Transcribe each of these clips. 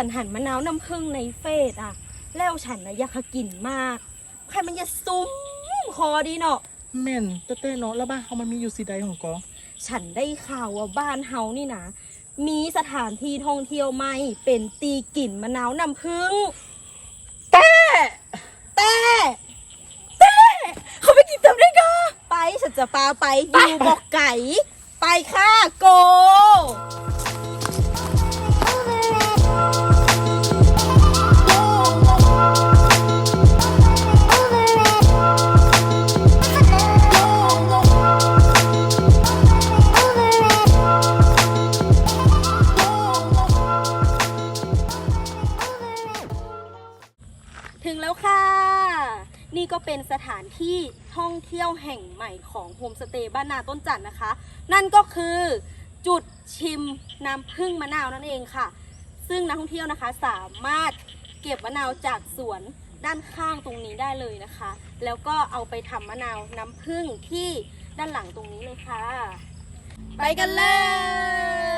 ติ๊กฉันหันมะนาวน้ำผึ้งในเฟซอะแล้วฉันนะอยากจะกินมาก ใครมันจะซุ้มคอดีเนาะ แม่นเต้เต้เนาะแล้วบ้านเขามันมีอยู่สีใดของกอฉันได้ข่าวว่าบ้านเฮานี่นะ มีสถานที่ท่องเที่ยวใหม่ เป็นตีกลิ่นมะนาวน้ำผึ้งแต่แต่แต่เขาไปกินเต็มได้ก็ไปฉันจะปาไปอยู่บอกไก่ ไปค่ะโก เป็นสถานที่ท่องเที่ยวแห่งใหม่ของโฮมสเตย์บ้านนาต้นจันนะคะ นั่นก็คือจุดชิมน้ำผึ้งมะนาวนั่นเองค่ะ ซึ่งนักท่องเที่ยวนะคะสามารถเก็บมะนาวจากสวนด้านข้างตรงนี้ได้เลยนะคะ แล้วก็เอาไปทำมะนาวน้ำผึ้งที่ด้านหลังตรงนี้เลยค่ะ ไปกันเลย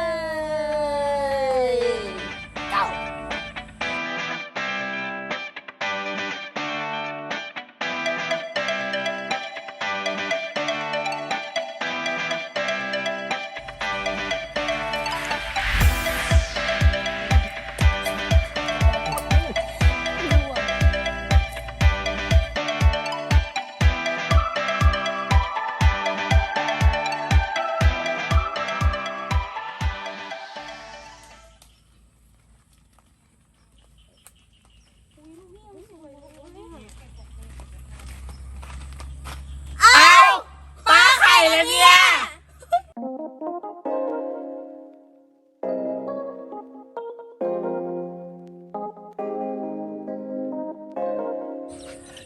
าไข่เลยเนี่ย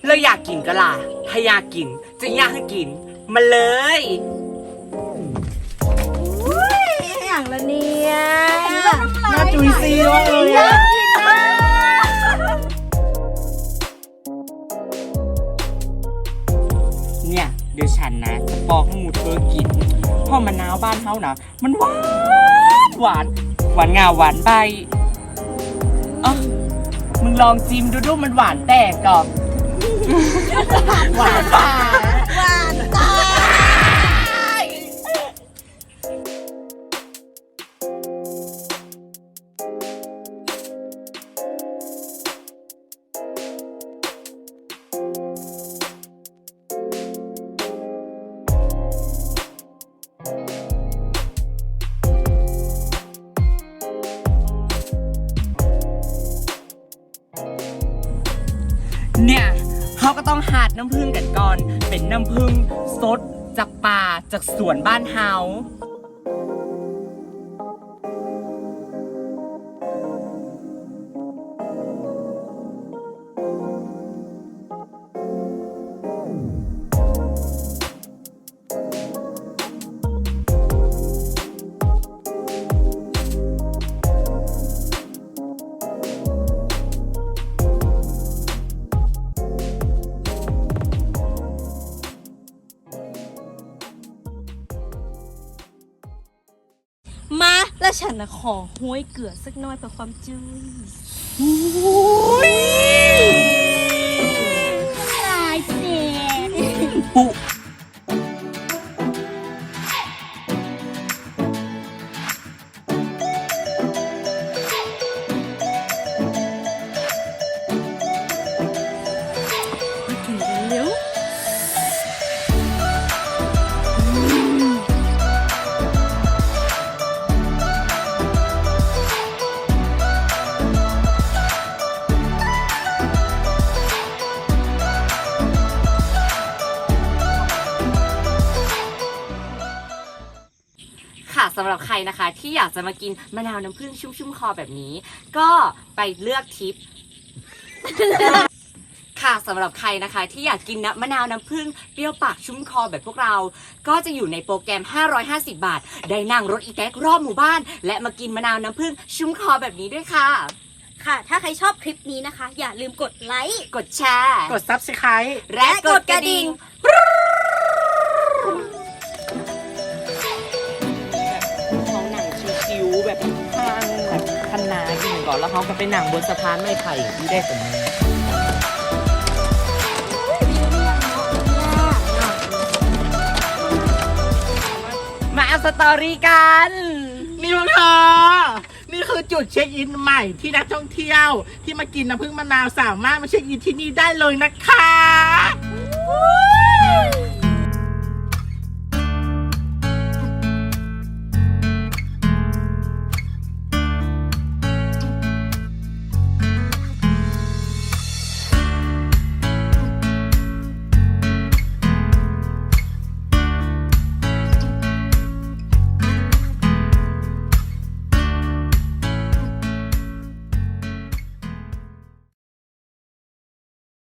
เราอยากกินก็ล่ะถ้าอยากกินจะอยากให้กิน มาเลย อย่างละเนี่ย น่าจุยซีมากเล ฉันนะจะปอกหมูเธอกินพ่อมะนาวบ้านเฮานะมันหวานหวานหวานงาหวานใบเออมึงลองจิ้มดูดูมันหวานแตกก่อนหวานหวาน เนี่ยเขาก็ต้องหาดน้ำผึ้งกันก่อน เป็นน้ำผึ้งสดจากป่าจากสวนบ้านเฮา ฉันนะขอห้วยเกลือสักน้อยเพื่อความจุ้ย สำหรับใครนะคะ ที่อยากจะมากินมะนาวน้ำผึ้งชุ่มๆคอแบบนี้ ก็ไปเลือกทิป ค่ะสำหรับใครนะคะ ที่อยากกินน้ำมะนาวน้ำผึ้งเปรี้ยวปากชุ่มคอแบบพวกเรา ก็จะอยู่ในโปรแกรม 550 บาท ได้นั่งรถอีแท็กรอบหมู่บ้าน และมากินมะนาวน้ำผึ้งชุ่มคอแบบนี้ด้วยค่ะ ค่ะ ถ้าใครชอบคลิปนี้นะคะ อย่าลืมกดไลค์ กดแชร์ กดซับสไครต์ และกดกระดิ่ง แล้วเขาก็ไปนั่งบนสะพานไม้ไผ่ที่ได้สมมมาเอาสตอรี่กัน นี่พวกเธอ นี่คือจุดเช็คอินใหม่ที่นักท่องเที่ยว ที่มากินน้ำผึ้งมะนาวสามารถมาเช็คอินที่นี่ได้เลยนะคะ